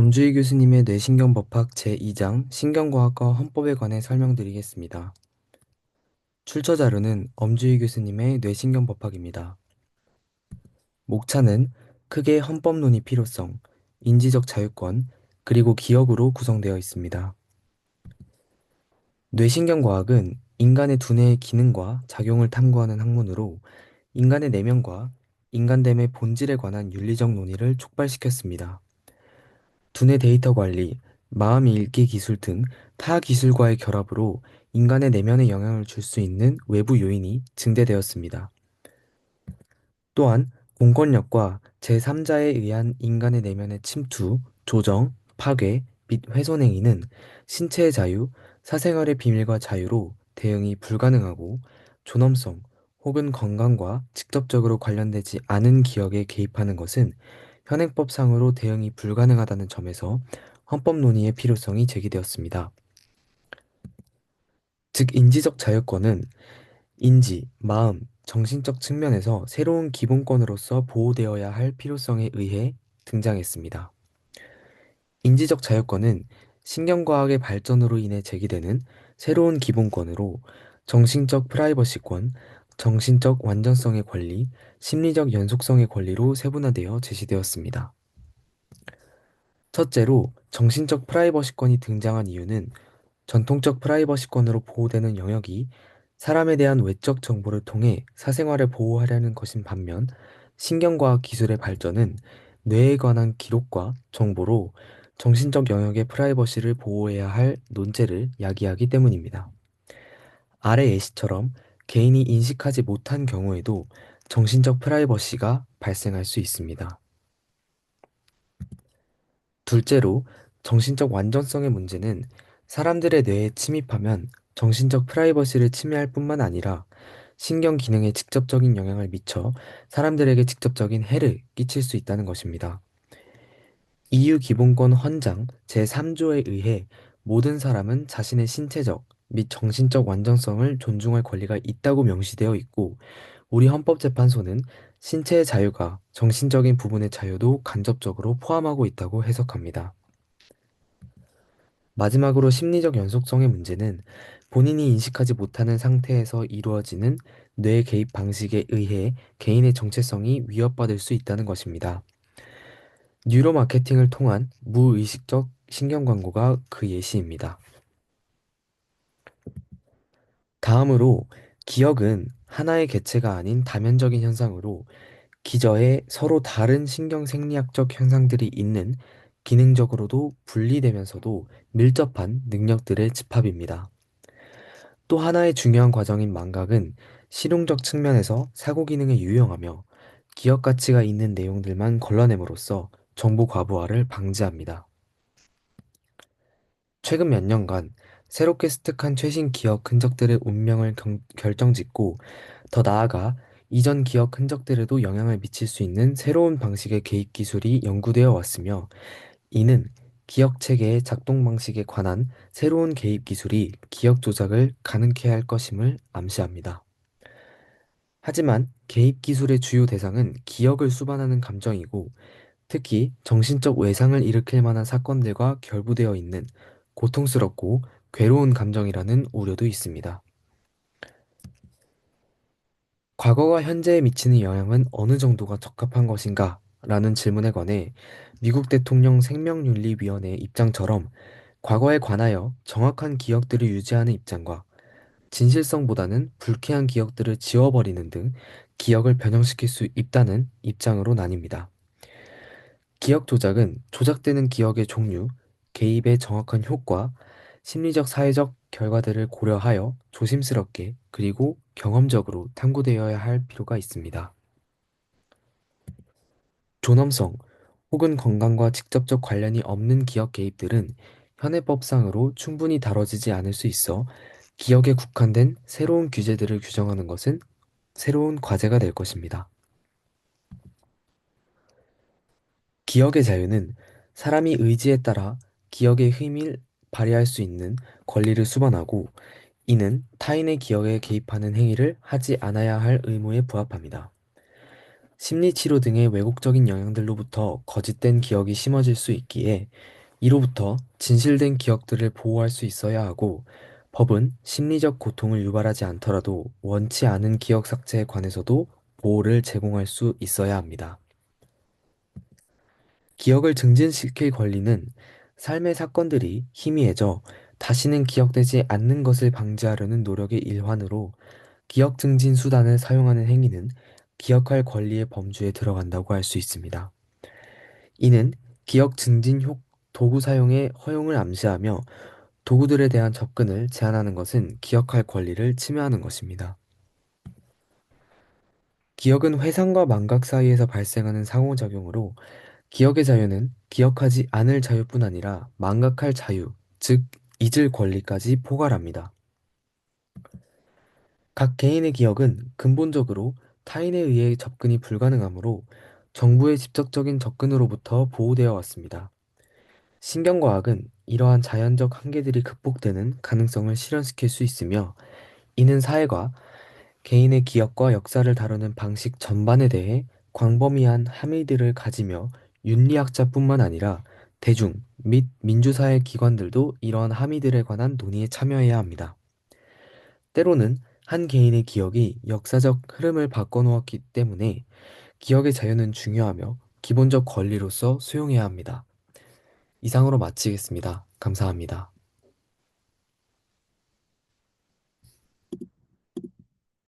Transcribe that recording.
엄주희 교수님의 뇌신경법학 제2장 신경과학과 헌법에 관해 설명드리겠습니다. 출처 자료는 엄주희 교수님의 뇌신경법학입니다. 목차는 크게 헌법 논의 필요성, 인지적 자유권, 그리고 기억으로 구성되어 있습니다. 뇌신경과학은 인간의 두뇌의 기능과 작용을 탐구하는 학문으로 인간의 내면과 인간됨의 본질에 관한 윤리적 논의를 촉발시켰습니다. 두뇌 데이터 관리, 마음 읽기 기술 등 타 기술과의 결합으로 인간의 내면에 영향을 줄 수 있는 외부 요인이 증대되었습니다. 또한 공권력과 제3자에 의한 인간의 내면의 침투, 조정, 파괴 및 훼손 행위는 신체의 자유, 사생활의 비밀과 자유로 대응이 불가능하고 존엄성 혹은 건강과 직접적으로 관련되지 않은 기억에 개입하는 것은 현행법상으로 대응이 불가능하다는 점에서 헌법 논의의 필요성이 제기되었습니다. 즉 인지적 자유권은 인지, 마음, 정신적 측면에서 새로운 기본권으로서 보호되어야 할 필요성에 의해 등장했습니다. 인지적 자유권은 신경과학의 발전으로 인해 제기되는 새로운 기본권으로 정신적 프라이버시권, 정신적 완전성의 권리, 심리적 연속성의 권리로 세분화되어 제시되었습니다. 첫째로 정신적 프라이버시권이 등장한 이유는 전통적 프라이버시권으로 보호되는 영역이 사람에 대한 외적 정보를 통해 사생활을 보호하려는 것인 반면 신경과학 기술의 발전은 뇌에 관한 기록과 정보로 정신적 영역의 프라이버시를 보호해야 할 논제를 야기하기 때문입니다. 아래 예시처럼 개인이 인식하지 못한 경우에도 정신적 프라이버시가 발생할 수 있습니다. 둘째로 정신적 완전성의 문제는 사람들의 뇌에 침입하면 정신적 프라이버시를 침해할 뿐만 아니라 신경 기능에 직접적인 영향을 미쳐 사람들에게 직접적인 해를 끼칠 수 있다는 것입니다. EU 기본권 헌장 제3조에 의해 모든 사람은 자신의 신체적 및 정신적 완전성을 존중할 권리가 있다고 명시되어 있고 우리 헌법재판소는 신체의 자유가 정신적인 부분의 자유도 간접적으로 포함하고 있다고 해석합니다. 마지막으로 심리적 연속성의 문제는 본인이 인식하지 못하는 상태에서 이루어지는 뇌 개입 방식에 의해 개인의 정체성이 위협받을 수 있다는 것입니다. 뉴로 마케팅을 통한 무의식적 신경 광고가 그 예시입니다. 다음으로 기억은 하나의 개체가 아닌 다면적인 현상으로 기저에 서로 다른 신경 생리학적 현상들이 있는 기능적으로도 분리되면서도 밀접한 능력들의 집합입니다. 또 하나의 중요한 과정인 망각은 실용적 측면에서 사고 기능에 유용하며 기억 가치가 있는 내용들만 걸러냄으로써 정보 과부하를 방지합니다. 최근 몇 년간 새롭게 습득한 최신 기억 흔적들의 운명을 경, 결정짓고 더 나아가 이전 기억 흔적들에도 영향을 미칠 수 있는 새로운 방식의 개입 기술이 연구되어 왔으며 이는 기억 체계의 작동 방식에 관한 새로운 개입 기술이 기억 조작을 가능케 할 것임을 암시합니다. 하지만 개입 기술의 주요 대상은 기억을 수반하는 감정이고 특히 정신적 외상을 일으킬 만한 사건들과 결부되어 있는 고통스럽고 괴로운 감정이라는 우려도 있습니다. 과거가 현재에 미치는 영향은 어느 정도가 적합한 것인가? 라는 질문에 관해 미국 대통령 생명윤리위원회의 입장처럼 과거에 관하여 정확한 기억들을 유지하는 입장과 진실성보다는 불쾌한 기억들을 지워버리는 등 기억을 변형시킬 수 있다는 입장으로 나뉩니다. 기억 조작은 조작되는 기억의 종류, 개입의 정확한 효과, 심리적 사회적 결과들을 고려하여 조심스럽게 그리고 경험적으로 탐구되어야 할 필요가 있습니다. 존엄성 혹은 건강과 직접적 관련이 없는 기억 개입들은 현행법상으로 충분히 다뤄지지 않을 수 있어 기억에 국한된 새로운 규제들을 규정하는 것은 새로운 과제가 될 것입니다. 기억의 자유는 사람이 의지에 따라 기억의 힘을 발휘할 수 있는 권리를 수반하고 이는 타인의 기억에 개입하는 행위를 하지 않아야 할 의무에 부합합니다. 심리치료 등의 왜곡적인 영향들로부터 거짓된 기억이 심어질 수 있기에 이로부터 진실된 기억들을 보호할 수 있어야 하고 법은 심리적 고통을 유발하지 않더라도 원치 않은 기억 삭제에 관해서도 보호를 제공할 수 있어야 합니다. 기억을 증진시킬 권리는 삶의 사건들이 희미해져 다시는 기억되지 않는 것을 방지하려는 노력의 일환으로 기억 증진 수단을 사용하는 행위는 기억할 권리의 범주에 들어간다고 할 수 있습니다. 이는 기억 증진 효, 도구 사용의 허용을 암시하며 도구들에 대한 접근을 제한하는 것은 기억할 권리를 침해하는 것입니다. 기억은 회상과 망각 사이에서 발생하는 상호작용으로 기억의 자유는 기억하지 않을 자유뿐 아니라 망각할 자유, 즉 잊을 권리까지 포괄합니다. 각 개인의 기억은 근본적으로 타인에 의해 접근이 불가능하므로 정부의 직접적인 접근으로부터 보호되어 왔습니다. 신경과학은 이러한 자연적 한계들이 극복되는 가능성을 실현시킬 수 있으며 이는 사회가 개인의 기억과 역사를 다루는 방식 전반에 대해 광범위한 함의들을 가지며 윤리학자뿐만 아니라 대중 및 민주사회 기관들도 이러한 함의들에 관한 논의에 참여해야 합니다. 때로는 한 개인의 기억이 역사적 흐름을 바꿔놓았기 때문에 기억의 자유는 중요하며 기본적 권리로서 수용해야 합니다. 이상으로 마치겠습니다. 감사합니다.